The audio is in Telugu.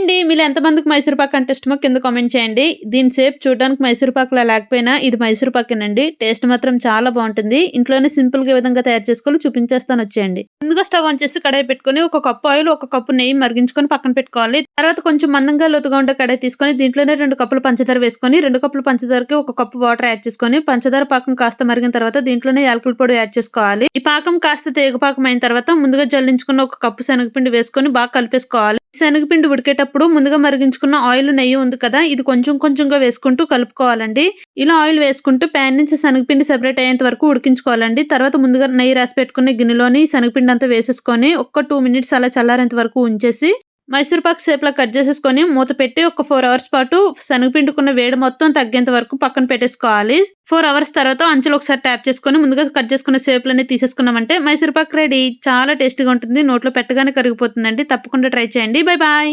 అండి మీరు ఎంతమందికి మైసూర్ పాక్ అంటే ఇష్టమో కింద కామెంట్ చేయండి. దీని సేపు చూడడానికి మైసూర్ పాక్లా లేకపోయినా ఇది మైసూర్ పాకేనండి. టేస్ట్ మాత్రం చాలా బాగుంటుంది. ఇంట్లోనే సింపుల్గా విధంగా తయారు చేసుకోవాలి చూపించేస్తాను. వచ్చేయండి. ముందుగా స్టవ్ ఆన్ చేసి కడాయి పెట్టుకొని ఒక కప్పు ఆయిల్ ఒక కప్పు నెయ్యి మరిగించుకొని పక్కన పెట్టుకోవాలి. తర్వాత కొంచెం మందంగా లోతుగా ఉండే కడాయి తీసుకొని దీంట్లోనే రెండు కప్పులు పంచదార వేసుకొని రెండు కప్పులు పంచదారకి ఒక కప్పు వాటర్ యాడ్ చేసుకొని పంచదార పాకం కాస్త మరిగిన తర్వాత దీంట్లోనే యాలకుల పొడి యాడ్ చేసుకోవాలి. ఈ పాకం కాస్త తేగ పాకం అయిన తర్వాత ముందుగా జల్లించుకున్న ఒక కప్పు శనగపిండి వేసుకొని బాగా కలిపేసుకోవాలి. శనగపిండి ఉడికేటప్పుడు ముందుగా మరిగించుకున్న ఆయిల్ నెయ్యి ఉంది కదా ఇది కొంచెం కొంచెంగా వేసుకుంటూ కలుపుకోవాలండి. ఇలా ఆయిల్ వేసుకుంటూ ప్యాన్ నుంచి శనగపిండి సెపరేట్ అయ్యేంత వరకు ఉడికించుకోవాలండి. తర్వాత ముందుగా నెయ్యి రాసి పెట్టుకున్న గిన్నెలోని శనగపిండి అంతా వేసేసుకొని ఒక్క టూ మినిట్స్ అలా చల్లారేంత వరకు ఉంచేసి మైసూర్ పాక్ సేపులా కట్ చేసేసుకొని మూత పెట్టి ఒక ఫోర్ అవర్స్ పాటు శనగపిండుకున్న వేడి మొత్తం తగ్గేంత వరకు పక్కన పెట్టేసుకోవాలి. ఫోర్ అవర్స్ తర్వాత అంచులు ఒకసారి ట్యాప్ చేసుకొని ముందుగా కట్ చేసుకున్న సేపులన్నీ తీసేసుకున్నామంటే మైసూర్ పాక్ రెడీ. చాలా టేస్టీగా ఉంటుంది. నోట్లో పెట్టగానే కరిగిపోతుందండి. తప్పకుండా ట్రై చేయండి. Bye bye